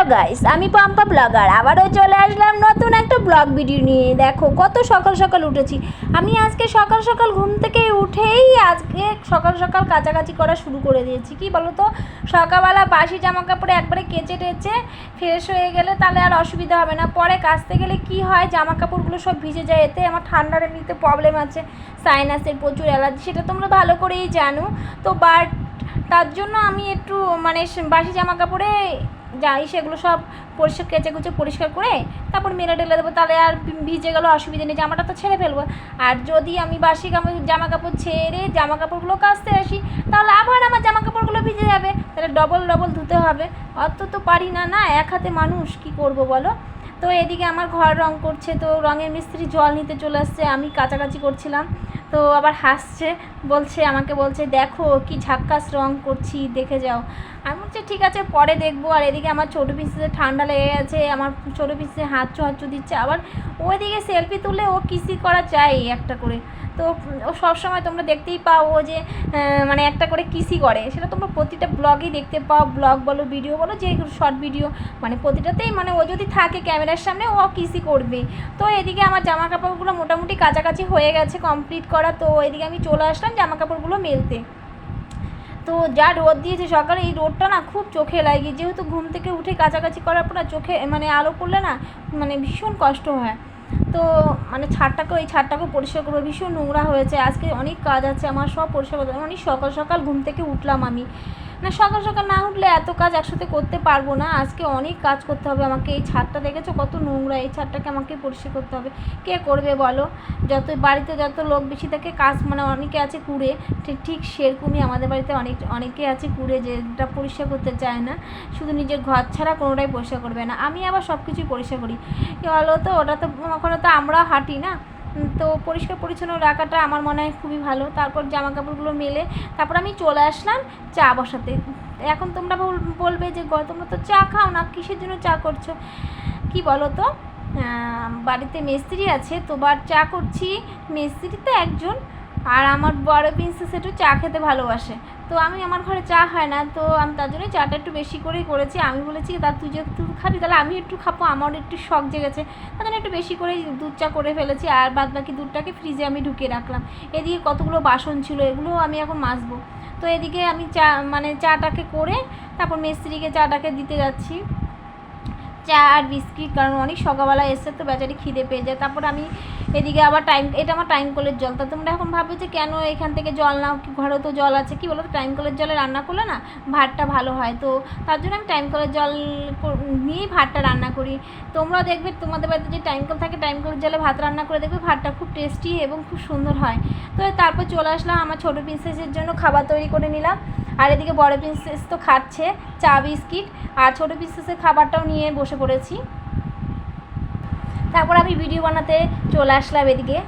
Hello guys, আমি Pampa blogger. আবারও চলে আসলাম নতুন একটা ব্লগ ভিডিও নিয়ে। দেখো, কত সকাল সকাল উঠেছি। আমি আজকে সকাল সকাল ঘুম থেকে উঠেই আজকে সকাল সকাল কাচাকাচি করা শুরু করে দিয়েছি। কি বলো তো সকালবেলা বাসি জামা কাপড়ে একবারে কেচে টেচে ফ্রেশ হয়ে গেলে তাহলে আর অসুবিধা হবে না। পরে কাচতে গেলে কি হয়? জামা কাপড়গুলো সব ভিজে যায়। এতে আমার ঠান্ডার এমনিতে প্রবলেম আছে। সাইনাসের প্রচুর অ্যালার্জি সেটা তোমরা ভালো করেই জানো। তো বাট তার জন্য আমি একটু মানে বাসি জামা কাপড়ে যাই, সেগুলো সব পরিষ্কার কেচে কুচে পরিষ্কার করে তারপর মেলে টেলে দেবো। তাহলে আর ভিজে গেলো, অসুবিধা নেই, জামাটা তো ছেড়ে ফেলব। আর যদি আমি বাসি জামা কাপড় ছেড়ে জামা কাপড়গুলো কাচতে আসি, তাহলে আবার আমার জামা কাপড়গুলো ভিজে যাবে। তাহলে ডবল ডবল ধুতে হবে। অত তো পারি না না, এক হাতে মানুষ, কি করব বলো? তো এদিকে আমার ঘর রং করছে, তো রঙের মিস্ত্রি জল নিতে চলে আসছে, আমি কাচাকাচি করছিলাম। তো আবার হাসছে, বলছে, আমাকে বলছে, দেখো কি ঝাক্কাস রং করছি, দেখে যাও। আমি বলছি, ঠিক আছে, পরে দেখব। আর এদিকে আমার ছোটো পিসে ঠান্ডা লেগে গেছে, আমার ছোটো পিসে হাঁচু হাঁচু দিচ্ছে। আবার ওইদিকে সেলফি তুলে ও কিসি করা চাই একটা করে। তো ও সবসময় তোমরা দেখতেই পাও ও যে মানে একটা করে কিসি করে। সেটা তোমরা প্রতিটা ব্লগেই দেখতে পাও। ব্লগ বলো, ভিডিও বলো, যে শর্ট ভিডিও। মানে প্রতিটাতেই মানে ও যদি থাকে ক্যামেরার সামনে, ও কিসি করবে। তো এদিকে আমার জামা কাপড়গুলো মোটামুটি কাছাকাছি হয়ে গেছে, কমপ্লিট করা তো এদিকে আমি চলে আসলাম জামা কাপড়গুলো মেলতে। তো যা রোদ দিয়েছে সকালে, এই রোদটা না খুব চোখে লাগে। যেহেতু ঘুম থেকে উঠে কাছাকাছি করার পর না চোখে মানে আলো পড়লে না মানে ভীষণ কষ্ট হয়। তো মানে ছাদটাকে ওই ছাদটাকেও পরিষ্কার করব। ভীষণ নোংরা হয়েছে। আজকে অনেক কাজ আছে, আমার সব পরিষ্কার করতে অনেক সকাল সকাল ঘুম থেকে উঠলাম আমি। না, সকাল সকাল না উঠলে এত কাজ একসাথে করতে পারব না। আজকে অনেক কাজ করতে হবে। আমাকে এই ছাদটা দেখেছ? কত নোংরা এই ছাদটাকে আমাকে পরিষ্কার করতে হবে। কে করবে বলো? যত বাড়িতে যত লোক বেশি থাকে, কাজ মানে অনেকে আছে কুড়ে। ঠিক ঠিক সেরকমই আমাদের বাড়িতে অনেক, অনেকে আছে কুড়ে যেটা পরিষ্কার করতে চায় না। শুধু নিজের ঘর ছাড়া কোনোটাই পরিষ্কার করবে না। আমি আবার সব কিছুই পরিষ্কার করি। কি বলো তো? ওটা তো, ওখানে তো আমরা হাঁটি না। তো পরিষ্কার পরিচ্ছন্ন রাখাটা আমার মনে হয় খুবই ভালো। তারপর জামা কাপড়গুলো মেলে, তারপর আমি চলে আসলাম চা বসাতে। এখন তোমরা বল- বলবে যে তোমরা তো চা খাও না, কিসের জন্য চা করছ? কি বলো তো বাড়িতে মিস্ত্রি আছে, তো বার চা করছি। মিস্ত্রি তো একজন আর আমার বড় প্রিন্সেস একটু চা খেতে ভালোবাসে। তো আমি, আমার ঘরে চা হয় না, তো আমি তার জন্য চাটা একটু বেশি করেই করেছি। আমি বলেছি, তা তুই যেহেতু খাবি, তাহলে আমি একটু খাব, আমার একটু শখ জেগেছে। তার জন্য একটু বেশি করেই দুধ চা করে ফেলেছি, আর বাদ বাকি দুধটাকে ফ্রিজে আমি ঢুকিয়ে রাখলাম। এদিকে কতগুলো বাসন ছিল এগুলো আমি এখন মাজবো। তো এদিকে আমি চা মানে চাটাকে করে, তারপর মিস্ত্রিকে চাটাকে দিতে যাচ্ছি। চা আর বিস্কিট, কারণ অনেক সকালবেলা এসে তো বেচারি খিদে পেয়ে যায়। তারপর আমি এদিকে আবার টাইম এটা আমার টাইম কলের জল। তা তোমরা এখন ভাববে যে কেন এখান থেকে জল নাও ঘরে তো জল আছে, কি বলো টাইম কলের জলে রান্না করলে না ভাতটা ভালো হয়। তো তার জন্য আমি টাইম কলের জল নিয়েই ভাতটা রান্না করি। তোমরা দেখবে, তোমাদের বাড়িতে যে টাইম কল থাকে টাইম কলের জলে ভাত রান্না করে দেখবে ভাতটা খুব টেস্টি এবং খুব সুন্দর হয়। তো তারপর চলে আসলাম, আমার ছোটো প্রিন্সেসের জন্য খাবার তৈরি করে নিলাম। আর এদিকে বড় প্রিন্সেস তো খাচ্ছে, চা বিস্কিট আর ছোটো প্রিন্সেসের খাবারটাও নিয়ে বসে পড়েছি। তারপর আমি ভিডিও বানাতে চলে আসলাম এদিকে।